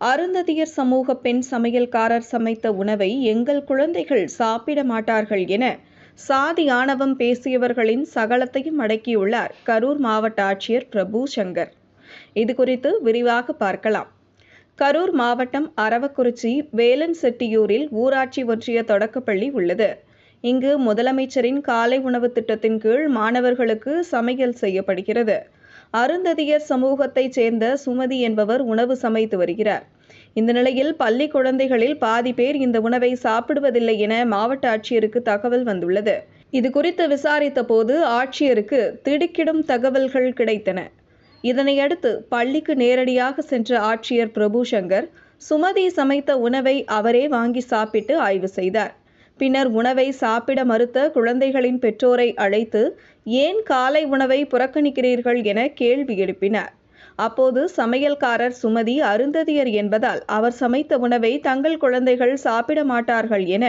அருந்ததியர் சமூக பெண் சமையல்காரர் சமைத்த உணவை எங்கள் குழந்தைகள் சாப்பிட மாட்டார்கள் என சாதி ஆணவம் பேசியவர்களின் சகலத்தையும் அடக்கியுள்ளார் கரூர் மாவட்ட ஆட்சியர் பிரபு சங்கர். இது குறித்து விரிவாக பார்க்கலாம். கரூர் மாவட்டம் அரவக்குறிச்சி வேலன் செட்டியூரில் ஊராட்சி ஒன்றிய தொடக்கப்பள்ளி உள்ளது. இங்கு முதலமைச்சரின் காலை உணவு திட்டத்தின் கீழ் மாணவர்களுக்கு சமையல் செய்யப்படுகிறது. அருந்ததியர் சமூகத்தைச் சேர்ந்த சுமதி என்பவர் உணவு சமைத்து வருகிறார். இந்த நிலையில் பள்ளி குழந்தைகளில் பாதி பேர் இந்த உணவை சாப்பிடுவதில்லை என மாவட்ட ஆட்சியருக்கு தகவல் வந்துள்ளது. இது குறித்து விசாரித்த போது ஆட்சியருக்கு திடுக்கிடும் தகவல்கள் கிடைத்தன. இதனையடுத்து பள்ளிக்கு நேரடியாக சென்ற ஆட்சியர் பிரபு சங்கர் சுமதி சமைத்த உணவை அவரே வாங்கி சாப்பிட்டு ஆய்வு செய்தார். பின்னர் உணவை சாப்பிட மறுத்த குழந்தைகளின் பெற்றோரை அழைத்து ஏன் காலை உணவை புறக்கணிக்கிறீர்கள்? என கேள்வி எழுப்பினார். அப்போது சமையல்காரர் சுமதி அருந்ததியர் என்பதால் அவர் சமைத்த உணவை தங்கள் குழந்தைகள் சாப்பிட மாட்டார்கள் என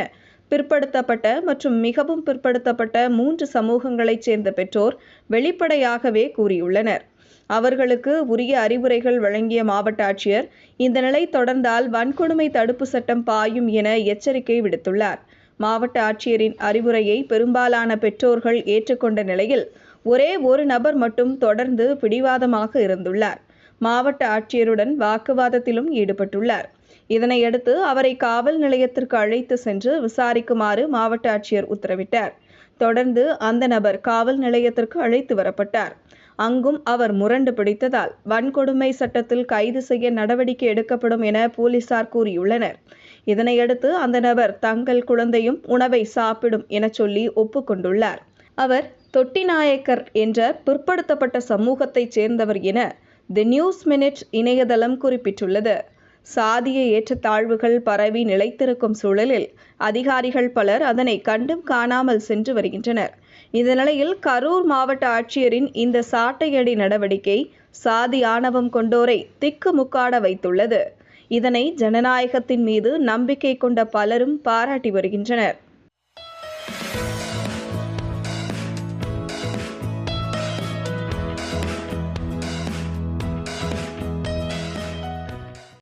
பிற்படுத்தப்பட்ட மற்றும் மிகவும் பிற்படுத்தப்பட்ட மூன்று சமூகங்களைச் சேர்ந்த பெற்றோர் வெளிப்படையாகவே கூறியுள்ளனர். அவர்களுக்கு உரிய அறிவுரைகள் வழங்கிய மாவட்ட ஆட்சியர் இந்த நிலை தொடர்ந்தால் வன்கொடுமை தடுப்பு சட்டம் பாயும் என எச்சரிக்கை விடுத்துள்ளார். மாவட்ட ஆட்சியரின் அறிவுரையை பெரும்பாலான பெற்றோர்கள் ஏற்றுக்கொண்ட நிலையில் ஒரே ஒரு நபர் மட்டும் தொடர்ந்து பிடிவாதமாக இருந்துள்ளார். மாவட்ட ஆட்சியருடன் வாக்குவாதத்திலும் ஈடுபட்டுள்ளார். இதனையடுத்து அவரை காவல் நிலையத்திற்கு அழைத்து சென்று விசாரிக்குமாறு மாவட்ட ஆட்சியர் உத்தரவிட்டார். தொடர்ந்து அந்த நபர் காவல் நிலையத்திற்கு அழைத்து வரப்பட்டார். அங்கும் அவர் முரண்டு பிடித்ததால் வன்கொடுமை சட்டத்தில் கைது செய்ய நடவடிக்கை எடுக்கப்படும் என போலீசார் கூறியுள்ளனர். இதனையடுத்து அந்த நபர் தங்கள் குழந்தையும் உணவை சாப்பிடும் என சொல்லி ஒப்புக்கொண்டுள்ளார். அவர் தொட்டிநாயக்கர் என்ற பிற்படுத்தப்பட்ட சமூகத்தைச் சேர்ந்தவர் என தி நியூஸ் மினிட் இணையதளம் குறிப்பிட்டுள்ளது. சாதிய ஏற்றத்தாழ்வுகள் பரவி நிலைத்திருக்கும் சூழலில் அதிகாரிகள் பலர் அதனை கண்டும் காணாமல் சென்று வருகின்றனர். இந்த நிலையில் கரூர் மாவட்ட ஆட்சியரின் இந்த சாட்டையடி நடவடிக்கை சாதி ஆணவம் கொண்டோரை திக்கு முக்காட வைத்துள்ளது. இதனை ஜனநாயகத்தின் மீது நம்பிக்கை கொண்ட பலரும் பாராட்டி வருகின்றனர்.